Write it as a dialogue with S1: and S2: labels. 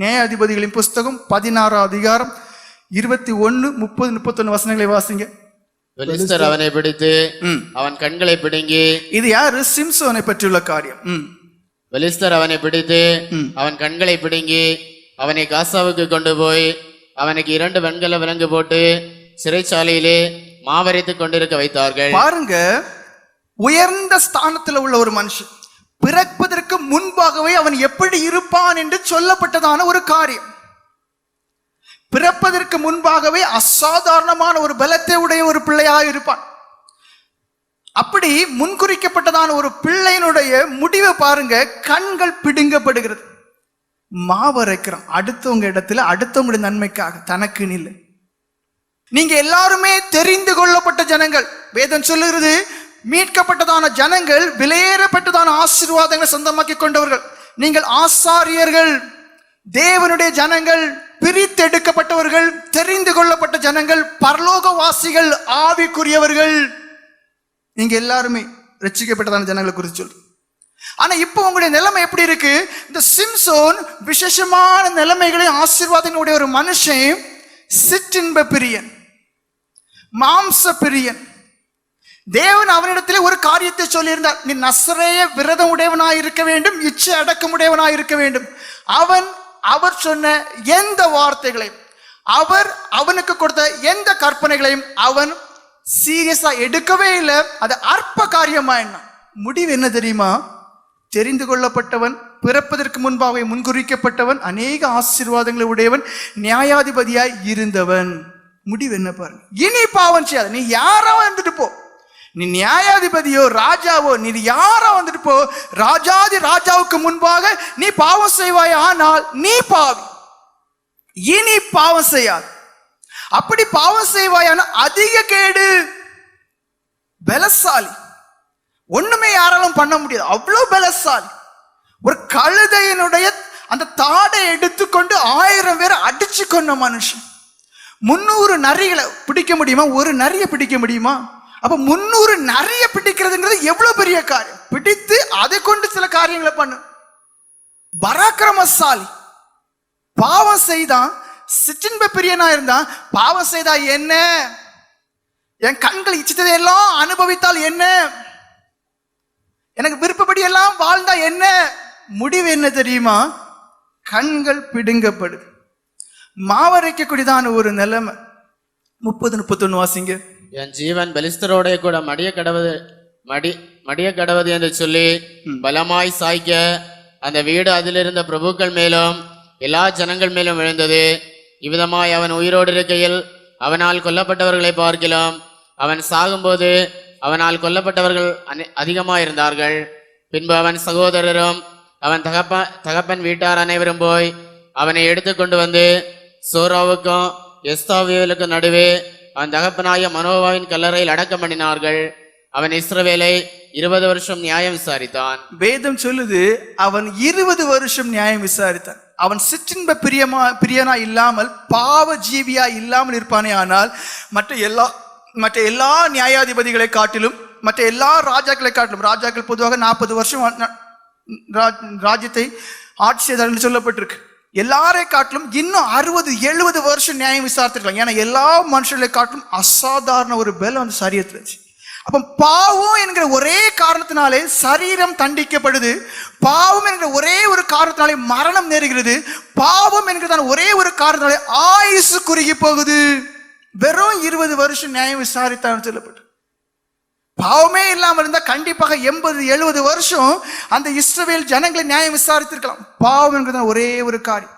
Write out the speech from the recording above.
S1: நியாயாதிபதிகளின் புஸ்தகம் பதினாறாம் அதிகாரம் இருபத்தி ஒன்னு முப்பது முப்பத்தொன்னு வசனங்களை வாசிங்க.
S2: பெலிஸ்தர் அவனை பிடித்து. அவன் கண்களை பிடுங்கி
S1: இது யாரு? சிம்சோனை பற்றியுள்ள காரியம்.
S2: பெலிஸ்தர் அவனை பிடித்து. அவன் கண்களை பிடுங்கி அவனை காசாவுக்கு கொண்டு போய் அவனுக்கு இரண்டு வெண்கல விலங்கு போட்டு சிறைச்சாலையிலே மாவரைத்துக் கொண்டிருக்க வைத்தார்கள்.
S1: பாருங்க உயர்ந்த ஸ்தானத்துல உள்ள ஒரு மனுஷன். பிறப்பதற்கு முன்பாகவே அவன் எப்படி இருப்பான் என்று சொல்லப்பட்டதான ஒரு காரியம். பிறப்பதற்கு முன்பாகவே அசாதாரணமான ஒரு பலத்தை உடைய ஒரு பிள்ளையாக இருப்பான். அப்படி முன்குறிக்கப்பட்டதான ஒரு பிள்ளையினுடைய முடிவை பாருங்க கண்கள் பிடுங்கப்படுகிறது. மாவரைக்கிறோம் அடுத்தவங்க இடத்துல அடுத்தவங்களுடைய நன்மைக்காக தனக்கு இல்லை நீங்க எல்லாருமே தெரிந்து கொள்ளப்பட்ட ஜனங்கள். வேதம் சொல்லுகிறது மீட்கப்பட்டதான ஜனங்கள் விலையேறப்பட்டதான ஆசீர்வாதங்களை சொந்தமாக்கி கொண்டவர்கள். நீங்கள் ஆசாரியர்கள் தேவனுடைய ஜனங்கள் பிரித்தெடுக்கப்பட்டவர்கள் தெரிந்து கொள்ளப்பட்ட ஜனங்கள் பரலோகவாசிகள் ஆவிக்குரியவர்கள். நீங்க எல்லாருமே ரசிக்கப்பட்டதான ஜனங்களை குறித்து சொல்லு. ஆனா இப்போ உங்களுடைய நிலைமை எப்படி இருக்கு? இந்த சிம்சோன் விசேஷமான நிலைமைகளை ஆசீர்வாதங்களுடைய ஒரு மனுஷன் சிற்றின்ப பிரியன் மாம்ச பிரியன் தேவன் அவனிடத்தில் ஒரு காரியத்தை சொல்லியிருந்தார். நீ நசரேய விரதம் உடையவனாய் இருக்க வேண்டும் இச்சை அடக்கமுடையவனாய் இருக்க வேண்டும். அவன் அவர் சொன்ன எந்த வார்த்தைகளையும் அவர் அவனுக்கு கொடுத்த எந்த கற்பனைகளையும் அவன் சீரியஸா எடுக்கவே இல்லை. அது அற்ப காரியமா என்ன? முடிவு என்ன தெரியுமா? தெரிந்து கொள்ளப்பட்டவன் பிறப்பதற்கு முன்பாக முன்குறிக்கப்பட்டவன் அநேக ஆசீர்வாதங்களை உடையவன் நியாயாதிபதியாய் இருந்தவன். முடிவு என்ன பாருங்க. இனி பாவம் செய்யாத. நீ யாராவது இருந்துட்டு போ. நீ நியாயாதிபதியோ ராஜாவோ நீ யாரா வந்துட்டு போ ராஜாதி ராஜாவுக்கு முன்பாக நீ பாவம் செய்வாய் ஆனால் நீ பாவி. இனி பாவம் செய்யாது. அப்படி பாவம் செய்வாயான அதிக கேடு பலசாலி. ஒண்ணுமே யாராலும் பண்ண முடியாது. அவ்வளவு பலசாலி. ஒரு கழுதையினுடைய அந்த தாடை எடுத்துக்கொண்டு ஆயிரம் பேரை அடிச்சு கொண்ட மனுஷன். முன்னூறு நரிகளை பிடிக்க முடியுமா? ஒரு நரியை பிடிக்க முடியுமா? அப்ப முன்னூறு நிறைய பிடிக்கிறதுங்கிறது எவ்வளவு பெரிய காரியம்? பிடித்து அதை கொண்டு சில காரியங்களை பண்ணு. பராக்கிரமசாலி. பாவம் செய்தான் சிற்றின்ப பிரியனா இருந்தான். பாவம் செய்தா என்ன? என் கண்கள் இச்சித்ததை எல்லாம் அனுபவித்தால் என்ன? எனக்கு விருப்பப்படி எல்லாம் வாழ்ந்தா என்ன? முடிவு என்ன தெரியுமா? கண்கள் பிடுங்கப்படுது. மாவரைக்கக்கூடியதான ஒரு நிலைமை. முப்பது முப்பத்தொன்னு வாசிங்க.
S2: என் ஜீவன் பெலிஸ்தரோட கூட மடிய கடவது மடி மடிய கடவது என்று சொல்லி பலமாய் சாய்க்க அந்த வீடு அதிலிருந்த பிரபுக்கள் மேலும் எல்லா ஜனங்கள் மேலும் விழுந்தது. இவ்விதமாய் அவன் உயிரோடு இருக்கையில் அவனால் கொல்லப்பட்டவர்களை பார்க்கலாம் அவன் சாகும்போது அவனால் கொல்லப்பட்டவர்கள் அனே- அதிகமாயிருந்தார்கள். பின்பு அவன் சகோதரரும் அவன் தகப்ப தகப்பன் வீட்டார் அனைவரும் போய் அவனை எடுத்துக்கொண்டு வந்து சோராவுக்கும் எஸ்தாவியலுக்கும் நடுவே அவன் தகப்பனாய மனோவாவின் கல்லறையில் அடக்கம் பண்ணினார்கள். அவன் இஸ்ரவேலை இருபது வருஷம் நியாயம் விசாரித்தான்.
S1: வேதம் சொல்லுது அவன் இருபது வருஷம் நியாயம் விசாரித்தான். அவன் சிற்றின்ப பிரியமா பிரியனா இல்லாமல் பாவ ஜீவியா இல்லாமல் இருப்பானே ஆனால் மற்ற எல்லா மற்ற எல்லா நியாயாதிபதிகளை காட்டிலும் மற்ற எல்லா ராஜாக்களை காட்டிலும் ராஜாக்கள் பொதுவாக நாற்பது வருஷம் ராஜ்யத்தை ஆட்சி செய்தார் என்று சொல்லப்பட்டிருக்கு. எல்லாரை காட்டிலும் இன்னும் அறுபது எழுபது வருஷம் நியாயம் விசாரித்திருக்கலாம். ஏன்னா எல்லா மனுஷர்களை காட்டிலும் அசாதாரண ஒரு பலம் அந்த சரீரத்தில் அப்போ பாவம் என்கிற ஒரே காரணத்தினாலே சரீரம் தண்டிக்கப்படுது. பாவம் என்கிற ஒரே ஒரு காரணத்தினாலே மரணம் நேருகிறது. பாவம் என்கிறதான ஒரே ஒரு காரணத்தினாலே ஆயுசு குறுகி போகுது. வெறும் இருபது வருஷம் நியாயம் விசாரித்தான்னு சொல்லப்பட்டு பாவமே இல்லாமல் இருந்தால் கண்டிப்பாக எண்பது எழுபது வருஷம் அந்த இஸ்ரவேல் ஜனங்களை நியாயம் விசாரித்திருக்கலாம். பாவம் என்கிறது ஒரே ஒரு காரியம்.